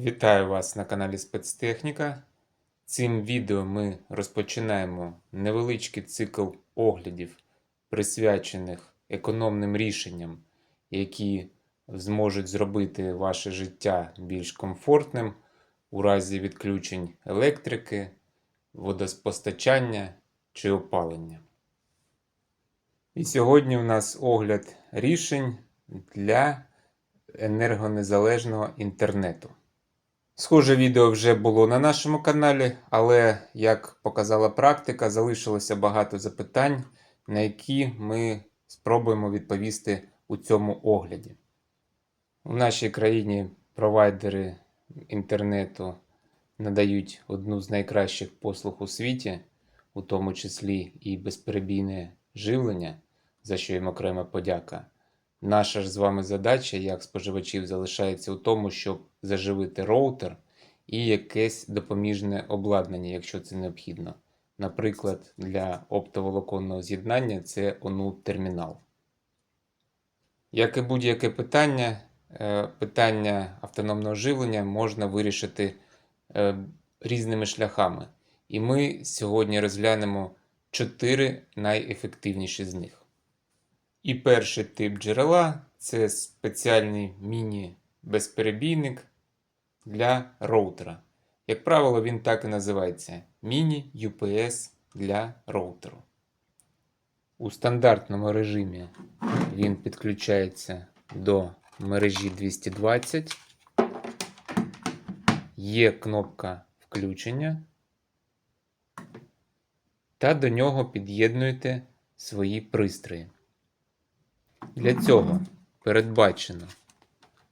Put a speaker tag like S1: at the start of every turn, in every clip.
S1: Вітаю вас на каналі Спецтехніка. Цим відео ми розпочинаємо невеличкий цикл оглядів, присвячених економним рішенням, які зможуть зробити ваше життя більш комфортним у разі відключень електрики, водопостачання чи опалення. І сьогодні у нас огляд рішень для енергонезалежного інтернету. Схоже відео вже було на нашому каналі, але, як показала практика, залишилося багато запитань, на які ми спробуємо відповісти у цьому огляді. У нашій країні провайдери інтернету надають одну з найкращих послуг у світі, у тому числі і безперебійне живлення, за що їм окрема подяка. Наша ж з вами задача, як споживачів, залишається у тому, щоб заживити роутер і якесь допоміжне обладнання, якщо це необхідно. Наприклад, для оптоволоконного з'єднання це ONU термінал. Як і будь-яке питання, е, питання автономного живлення можна вирішити е, різними шляхами. І ми сьогодні розглянемо чотири найефективніші з них. І перший тип джерела це спеціальний міні-безперебійник для роутера. Як правило, він так і називається міні-UPS для роутеру. У стандартному режимі він підключається до мережі 220. Є кнопка включення. Та до нього під'єднуєте свої пристрої. Для цього передбачено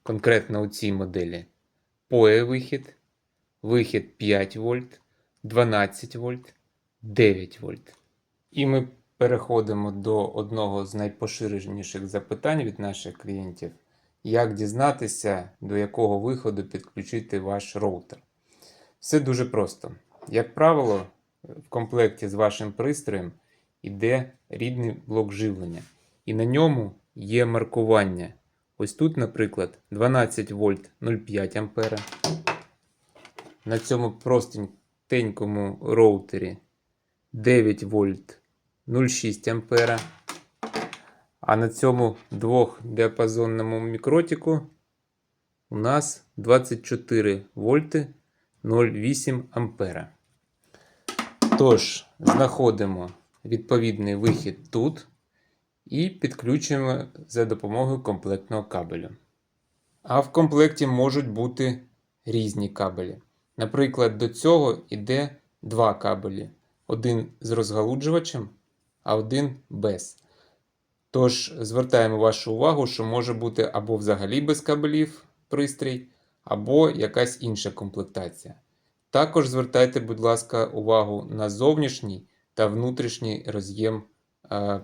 S1: конкретно у цій моделі PoE вихід, вихід 5 вольт, 12 вольт, 9 вольт. І ми переходимо до одного з найпоширеніших запитань від наших клієнтів: як дізнатися, до якого виходу підключити ваш роутер. Все дуже просто. Як правило, в комплекті з вашим пристроєм йде рідний блок живлення, і на ньому є маркування. Ось тут, наприклад, 12 вольт 0,5 ампера. На цьому простенькому роутері 9 вольт 0,6 ампера. А на цьому двохдіапазонному мікротику у нас 24 вольти 0,8 ампера. Тож, знаходимо відповідний вихід тут і підключуємо за допомогою комплектного кабелю. А в комплекті можуть бути різні кабелі. Наприклад, до цього йде два кабелі: один з розгалуджувачем, а один без. Тож, звертаємо вашу увагу, що може бути або взагалі без кабелів пристрій, або якась інша комплектація. Також звертайте, будь ласка, увагу на зовнішній та внутрішній роз'єм е,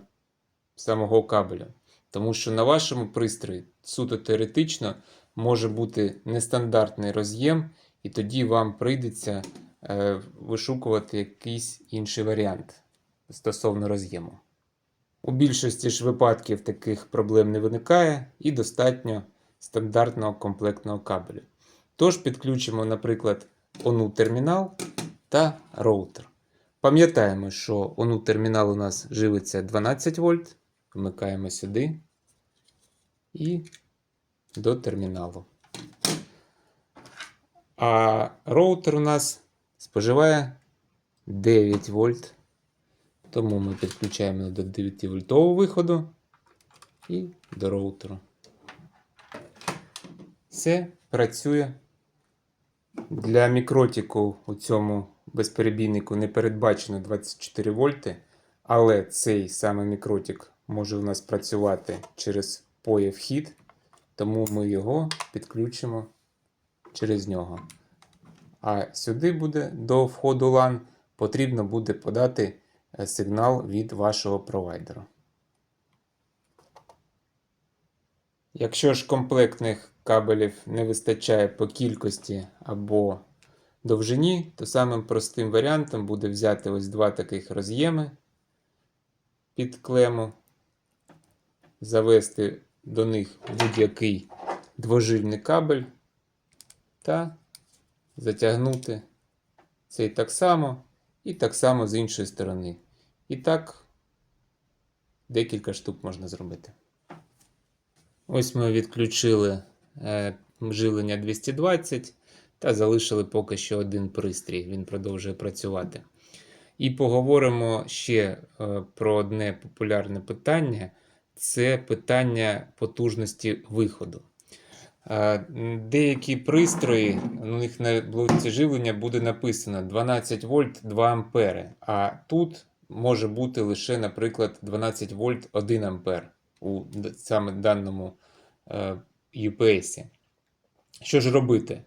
S1: самого кабеля. Тому що на вашому пристрої суто теоретично може бути нестандартний роз'єм, і тоді вам прийдеться е, вишукувати якийсь інший варіант стосовно роз'єму. У більшості ж випадків таких проблем не виникає і достатньо стандартного комплектного кабелю. Тож підключимо, наприклад, ONU термінал та роутер. Пам'ятаємо, що ONU термінал у нас живиться 12 вольт. Вмикаємо сюди і до терміналу. А роутер у нас споживає 9 вольт. Тому ми підключаємо до 9 вольтового виходу і до роутеру. Все працює. Для мікротіку у цьому безперебійнику не передбачено 24 вольти, але цей саме мікротік може у нас працювати через PoE вхід, тому ми його підключимо через нього. А сюди буде до входу LAN потрібно буде подати е, сигнал від вашого провайдера. Якщо ж комплектних кабелів не вистачає по кількості або довжині, то самим простим варіантом буде взяти ось два таких роз'єми під клему, завести до них будь-який двожильний кабель та затягнути цей так само і так само з іншої сторони. І так декілька штук можна зробити. Ось ми відключили е, живлення 220 та залишили поки що один пристрій. Він продовжує працювати. І поговоримо ще е, про одне популярне питання це питання потужності виходу. Е, Деякі пристрої, у них на блоці живлення буде написано 12 вольт 2 ампери, а тут може бути лише, наприклад, 12 вольт 1 ампер у саме даному е, UPS. Що ж робити?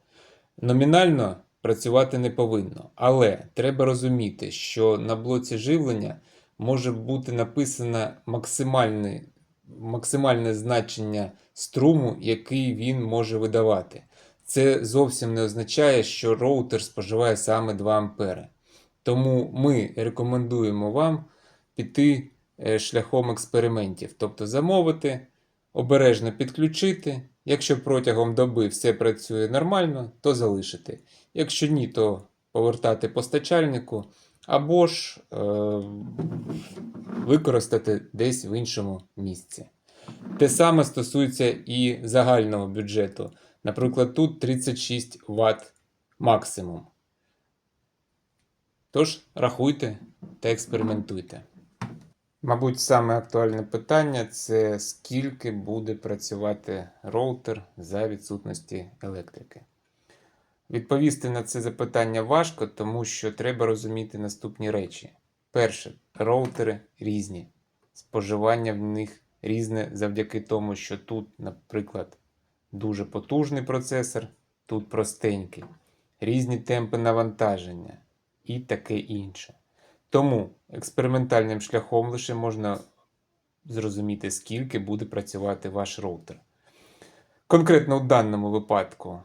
S1: Номінально працювати не повинно, але треба розуміти, що на блоці живлення може бути написано максимальне, максимальне значення струму, який він може видавати. Це зовсім не означає, що роутер споживає саме 2 ампери. Тому ми рекомендуємо вам піти е, шляхом експериментів, тобто замовити, обережно підключити. Якщо протягом доби все працює нормально, то залишити. Якщо ні, то повертати постачальнику або ж е, використати десь в іншому місці. Те саме стосується і загального бюджету. Наприклад, тут 36 Вт максимум. Тож рахуйте та експериментуйте. Мабуть, саме актуальне питання це скільки буде працювати роутер за відсутності електрики. Відповісти на це запитання важко, тому що треба розуміти наступні речі. Перше, роутери різні. Споживання в них різне завдяки тому, що тут, наприклад, дуже потужний процесор, тут простенький, різні темпи навантаження і таке інше. Тому експериментальним шляхом лише можна зрозуміти, скільки буде працювати ваш роутер. Конкретно у даному випадку,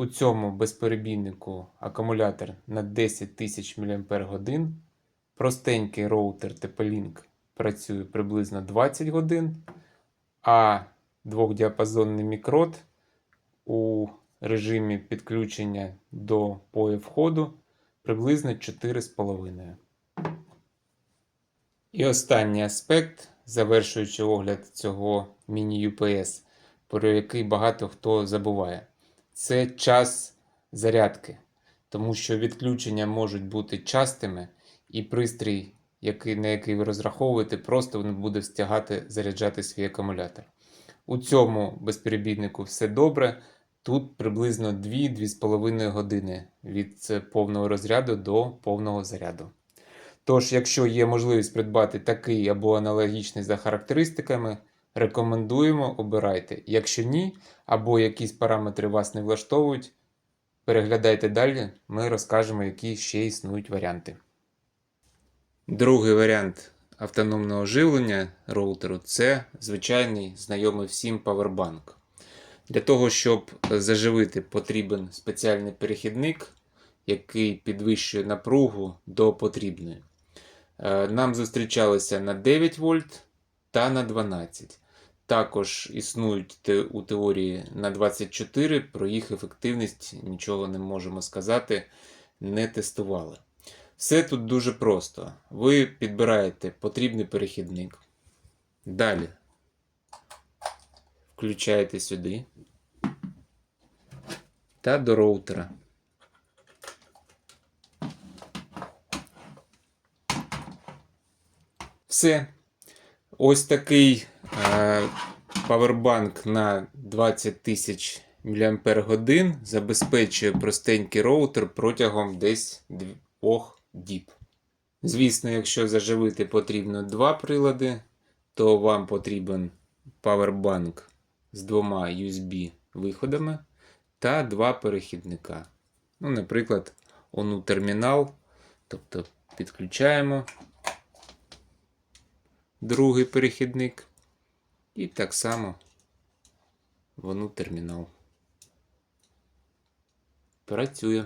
S1: у цьому безперебійнику акумулятор на 10 тисяч мАч, простенький роутер TP-Link працює приблизно 20 годин, а двохдіапазонний мікрот у режимі підключення до POE входу приблизно 4,5. І останній аспект, завершуючи огляд цього міні-UPS, про який багато хто забуває, це час зарядки, тому що відключення можуть бути частими, і пристрій, який, на який ви розраховуєте, просто не буде встигати заряджати свій акумулятор. У цьому безперебійнику все добре. Тут приблизно 2-2,5 години від е, повного розряду до повного заряду. Тож, якщо є можливість придбати такий або аналогічний за характеристиками, рекомендуємо обирайте. Якщо ні, або якісь параметри вас не влаштовують, переглядайте далі, ми розкажемо, які ще існують варіанти. Другий варіант автономного живлення роутеру це звичайний знайомий всім павербанк. Для того, щоб заживити, потрібен спеціальний перехідник, який підвищує напругу до потрібної. Е, Нам зустрічалися на 9 вольт та на 12. Також існують у теорії на 24, про їх ефективність нічого не можемо сказати, не тестували. Все тут дуже просто. Ви підбираєте потрібний перехідник. Далі включаєте сюди та до роутера. Все. Ось такий е, павербанк на 20 тисяч мАч забезпечує простенький роутер протягом десь 2 діб. Звісно, якщо заживити потрібно два прилади, то вам потрібен павербанк з двома USB виходами та два перехідника. Ну, наприклад, ону термінал, тобто підключаємо другий перехідник. І так само воно термінал. Працює.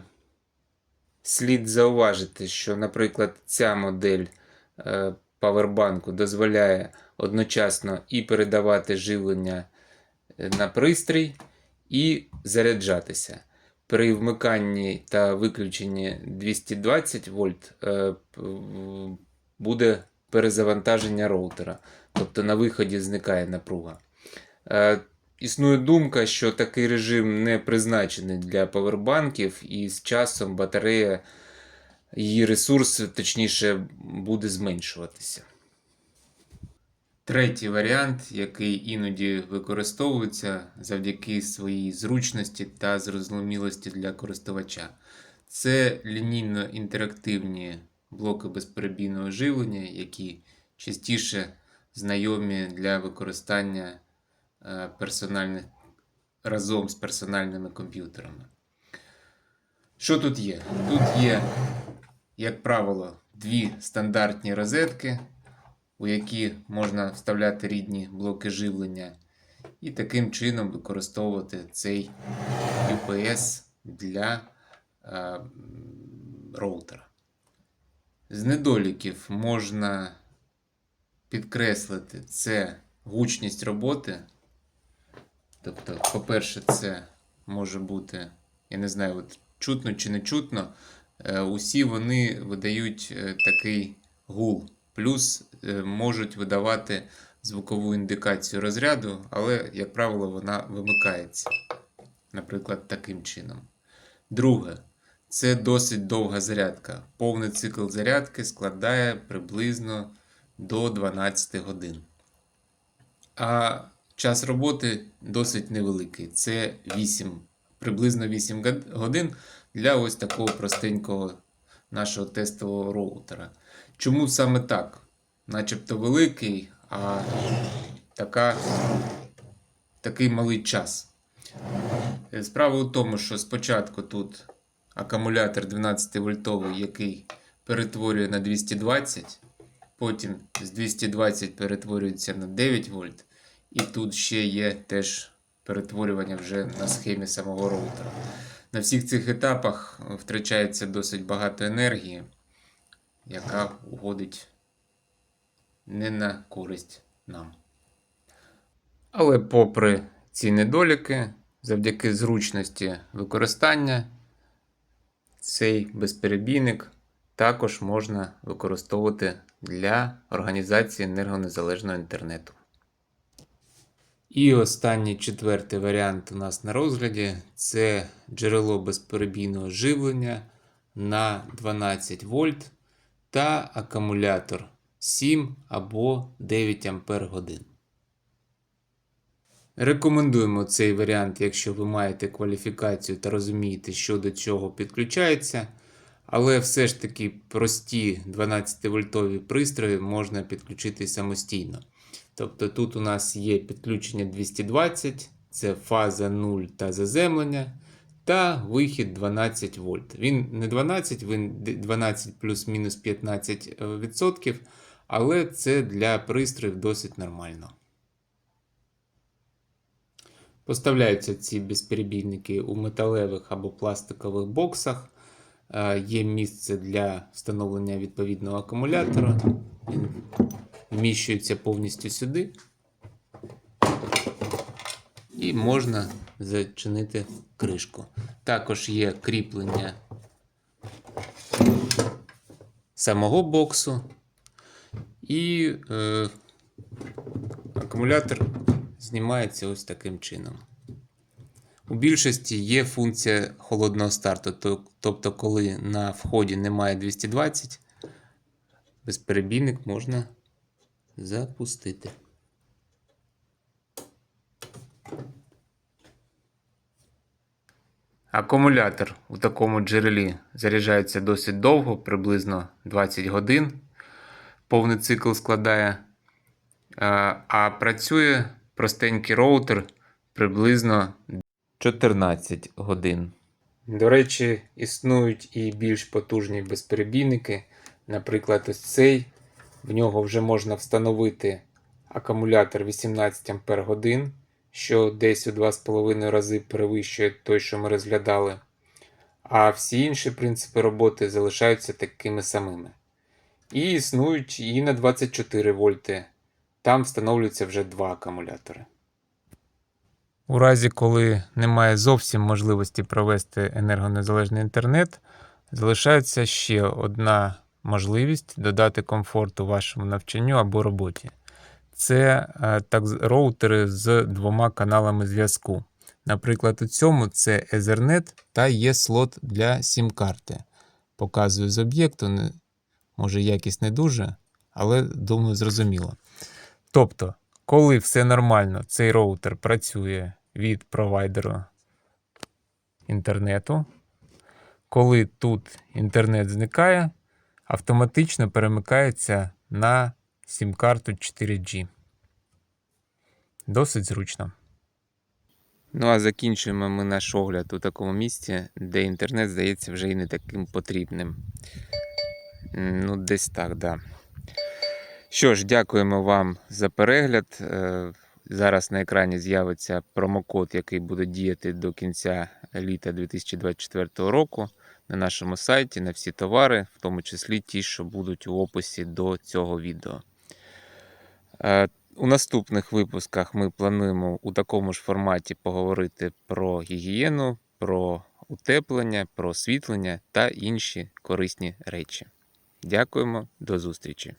S1: Слід зауважити, що, наприклад, ця модель е, павербанку дозволяє одночасно і передавати живлення е, на пристрій, і заряджатися. при вмиканні та виключенні 220 вольт е, буде перезавантаження роутера. Тобто на виході зникає напруга. Е, Існує думка, що такий режим не призначений для павербанків, і з часом батарея, її ресурс, точніше, буде зменшуватися. Третій варіант, який іноді використовується завдяки своїй зручності та зрозумілості для користувача, це лінійно-інтерактивні блоки безперебійного живлення, які частіше знайомі для використання е, персональних разом з персональними комп'ютерами. Що тут є? Тут є, як правило, дві стандартні розетки, у які можна вставляти рідні блоки живлення, і таким чином використовувати цей UPS для е, роутера. З недоліків можна підкреслити це гучність роботи. Тобто, по-перше, це може бути, я не знаю, от чутно чи не чутно. е, Усі вони видають е, такий гул. Плюс е, можуть видавати звукову індикацію розряду, але, як правило, вона вимикається. Наприклад, таким чином. Друге, це досить довга зарядка. Повний цикл зарядки складає приблизно до 12 годин. А час роботи досить невеликий. Це 8, приблизно 8 годин для ось такого простенького нашого тестового роутера. Чому саме так? Начебто великий, а така, такий малий час. Справа у тому, що спочатку тут акумулятор 12 вольтовий, який перетворює на 220, потім з 220 перетворюється на 9 вольт, і тут ще є теж перетворювання вже на схемі самого роутера. На всіх цих етапах втрачається досить багато енергії, яка уходить не на користь нам. Але попри ці недоліки, завдяки зручності використання, цей безперебійник також можна використовувати для організації енергонезалежного інтернету. І останній четвертий варіант у нас на розгляді це джерело безперебійного живлення на 12 вольт та акумулятор 7 або 9 ампер годин. Рекомендуємо цей варіант, якщо ви маєте кваліфікацію та розумієте, що до чого підключається. Але все ж таки прості 12-вольтові пристрої можна підключити самостійно. Тобто тут у нас є підключення 220, це фаза 0 та заземлення, та вихід 12 вольт. Він не 12, він 12 плюс-мінус 15%, але це для пристроїв досить нормально. Поставляються ці безперебійники у металевих або пластикових боксах. Е, Є місце для встановлення відповідного акумулятора. Він вміщується повністю сюди. І можна зачинити кришку. Також є кріплення самого боксу. І е, акумулятор знімається ось таким чином. У більшості є функція холодного старту, тобто, коли на вході немає 220, безперебійник можна запустити. Акумулятор у такому джерелі заряджається досить довго, приблизно 20 годин. Повний цикл складає. А, працює простенький роутер приблизно 14 годин. До речі, існують і більш потужні безперебійники. Наприклад, ось цей. В нього вже можна встановити акумулятор 18 Ампер годин, що десь у 2,5 рази перевищує той, що ми розглядали. А всі інші принципи роботи залишаються такими самими. І існують і на 24 вольти. Там встановлюється вже два акумулятори. У разі, коли немає зовсім можливості провести енергонезалежний інтернет, залишається ще одна можливість додати комфорту вашому навчанню або роботі. Це е, так, роутери з двома каналами зв'язку. Наприклад, у цьому це Ethernet та є слот для сім-карти. Показую з об'єкту, може якість не дуже, але думаю, зрозуміло. Тобто, коли все нормально, цей роутер працює від провайдеру інтернету. Коли тут інтернет зникає, автоматично перемикається на сім-карту 4G. Досить зручно. Ну а закінчуємо ми наш огляд у такому місці, де інтернет здається вже і не таким потрібним. Ну, десь так, да. Що ж, дякуємо вам за перегляд. Е, Зараз на екрані з'явиться промокод, який буде діяти до кінця літа 2024 року на нашому сайті на всі товари, в тому числі ті, що будуть у описі до цього відео. Е, У наступних випусках ми плануємо у такому ж форматі поговорити про гігієну, про утеплення, про освітлення та інші корисні речі. Дякуємо, до зустрічі!